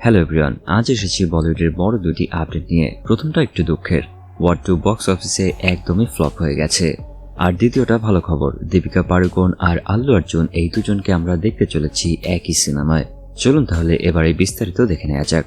Hello everyone আজ এসেছি বলিউডের বড় দুটি আপডেট নিয়ে। প্রথমটা একটু দুঃখের। ওয়ার টু বক্স অফিসে একদমই ফ্লপ হয়ে গেছে। আর দ্বিতীয়টা ভালো খবর। দীপিকা পাড়ুকোন আর আল্লু অর্জুন এই দুজনকে আমরা দেখতে চলেছি একই সিনেমায়। চলুন তাহলে এবারে বিস্তারিত দেখে নেওয়া যাক।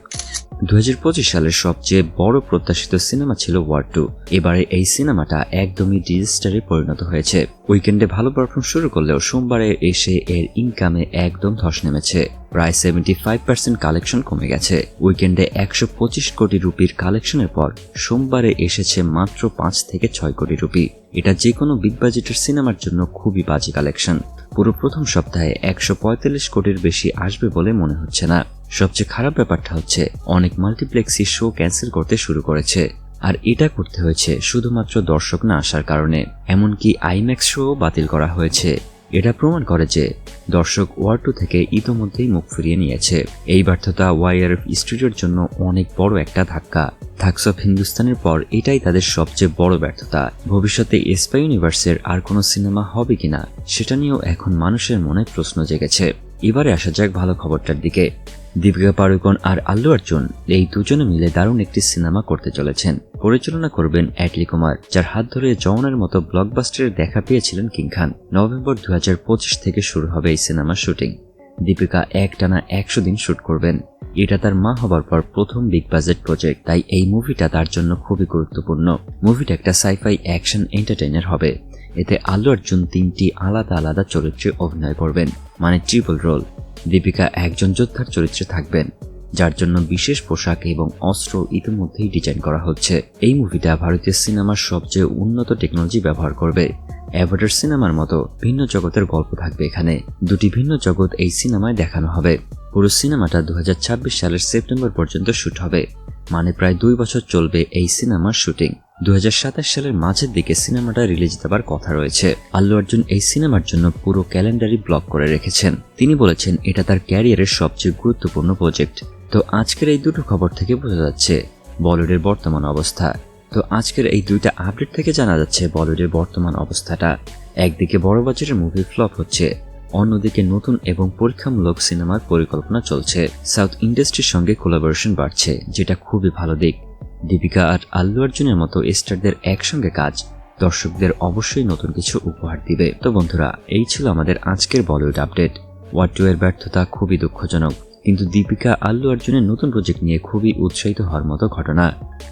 দু হাজার পঁচিশ সালের সবচেয়ে বড় প্রত্যাশিত সিনেমা ছিল ওয়ার টু এবারে এই সিনেমাটা একদমই ডিজাস্টারে পরিণত হয়েছে। উইকেন্ডে ভালো পারফর্ম শুরু করলেও সোমবারে এসে এর ইনকামে একদম ধস নেমেছে। প্রায় সেভেন্টি ফাইভ পার্সেন্ট কালেকশন কমে গেছে। উইকেন্ডে একশো পঁচিশ কোটি রুপির কালেকশনের পর সোমবারে এসেছে মাত্র পাঁচ থেকে ছয় কোটি রুপি। এটা যে কোনো বিগ বাজেটের সিনেমার জন্য খুবই বাজে কালেকশন পুরো প্রথম সপ্তাহে একশো পঁয়তাল্লিশ কোটির বেশি আসবে বলে মনে হচ্ছে না। সবচেয়ে খারাপ ব্যাপারটা হচ্ছে, অনেক মাল্টিপ্লেক্সই শো ক্যান্সেল করতে শুরু করেছে। আর এটা করতে হয়েছে শুধুমাত্র দর্শক না আসার কারণে। এমনকি আইম্যাক্স শো বাতিল করা হয়েছে। এটা প্রমাণ করে যে, দর্শক ওয়ার টু থেকে ইতোমধ্যেই মুখ ফিরিয়ে নিয়েছে। এই ব্যর্থতা ওয়াইআরএফ স্টুডিওর জন্য অনেক বড় একটা ধাক্কা। থাকস অফ হিন্দুস্তানের পর এটাই তাদের সবচেয়ে বড় ব্যর্থতা। ভবিষ্যতে এসপা ইউনিভার্সের আর কোনো সিনেমা হবে কিনা, সেটা নিয়েও এখন মানুষের মনে প্রশ্ন জেগেছে। এবারে আসা যাক ভালো খবরটার দিকে। দীপিকা পাড়ুকন আর আল্লু অর্জুন এই দুজনে মিলে দারুণ একটি সিনেমা করতে চলেছেন। পরিচালনা করবেন অ্যাটলি কুমার, যার হাত ধরে জওয়ানের মতো ব্লকবাস্টারের দেখা পেয়েছিলেন কিং খান। নভেম্বর দু হাজার পঁচিশ থেকে শুরু হবে এই সিনেমার শুটিং। দীপিকা একটানা একশো দিন শুট করবেন। এটা তার মা হবার পর প্রথম বিগ বাজেট প্রজেক্ট তাই এই মুভিটা তার জন্য খুবই গুরুত্বপূর্ণ। মুভিটা একটা সাইফাই অ্যাকশন এন্টারটেইনার হবে। এতে আল্লু অর্জুন তিনটি আলাদা আলাদা চরিত্রে অভিনয় করবেন মানে ট্রিপল রোল দীপিকা একজন যোদ্ধার চরিত্রে থাকবেন, যার জন্য বিশেষ পোশাক এবং অস্ত্র ইতিমধ্যেই ডিজাইন করা হচ্ছে। এই মুভিটা ভারতীয় সিনেমার সবচেয়ে উন্নত টেকনোলজি ব্যবহার করবে। অ্যাভোটার সিনেমার মতো ভিন্ন জগতের গল্প থাকবে এখানে। দুটি ভিন্ন জগৎ এই সিনেমায় দেখানো হবে। পুরো সিনেমাটা দুহাজার ছাব্বিশ সালের সেপ্টেম্বর পর্যন্ত শুট হবে। মানে প্রায় দুই বছর চলবে এই সিনেমার শুটিং। দু সালের মাঝের দিকে সিনেমাটা রিলিজ দেওয়ার কথা রয়েছে। আল্লু অর্জুন এই সিনেমার জন্য পুরো ক্যালেন্ডারই ব্লক করে রেখেছেন। তিনি বলেছেন, এটা তার ক্যারিয়ারের সবচেয়ে গুরুত্বপূর্ণ প্রজেক্ট। তো আজকের এই দুটো খবর থেকে বোঝা যাচ্ছে বলিউডের বর্তমান অবস্থা। তো আজকের এই দুইটা আপডেট থেকে জানা যাচ্ছে বলিউডের বর্তমান অবস্থাটা। একদিকে বড় বাজারের মুভি ফ্লপ হচ্ছে অন্যদিকে নতুন এবং পরীক্ষামূলক সিনেমার পরিকল্পনা চলছে। সাউথ ইন্ডাস্ট্রির সঙ্গে কোলাবোরেশন বাড়ছে, যেটা খুবই ভালো দিক। দীপিকা আর আল্লু অর্জুনের মতো স্টারদের একসঙ্গে কাজ দর্শকদের অবশ্যই নতুন কিছু উপহার দিবে। তো বন্ধুরা, এই ছিল আমাদের আজকের বলিউড আপডেট। ওয়াট টু এর ব্যর্থতা খুবই দুঃখজনক। কিন্তু দীপিকা আল্লু অর্জুনের নতুন প্রজেক্ট নিয়ে খুবই উৎসাহিত হওয়ার মতো ঘটনা।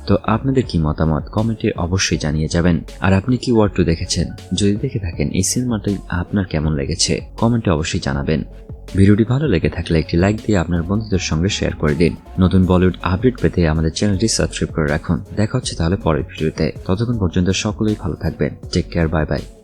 তো আপনাদের কি মতামত কমেন্টে অবশ্যই জানিয়ে যাবেন। আর আপনি কি ওয়ার্ড টু দেখেছেন? যদি দেখে থাকেন, এই সিনেমাটি আপনার কেমন লেগেছে? কমেন্টে অবশ্যই জানাবেন। ভিডিওটি ভালো লেগে থাকলে একটি লাইক দিয়ে আপনার বন্ধুদের সঙ্গে শেয়ার করে দিন। নতুন বলিউড আপডেট পেতে আমাদের চ্যানেলটি সাবস্ক্রাইব করে রাখুন। দেখা হচ্ছে তাহলে পরের ভিডিওতে। ততক্ষণ পর্যন্ত সকলেই ভালো থাকবেন। Take care bye bye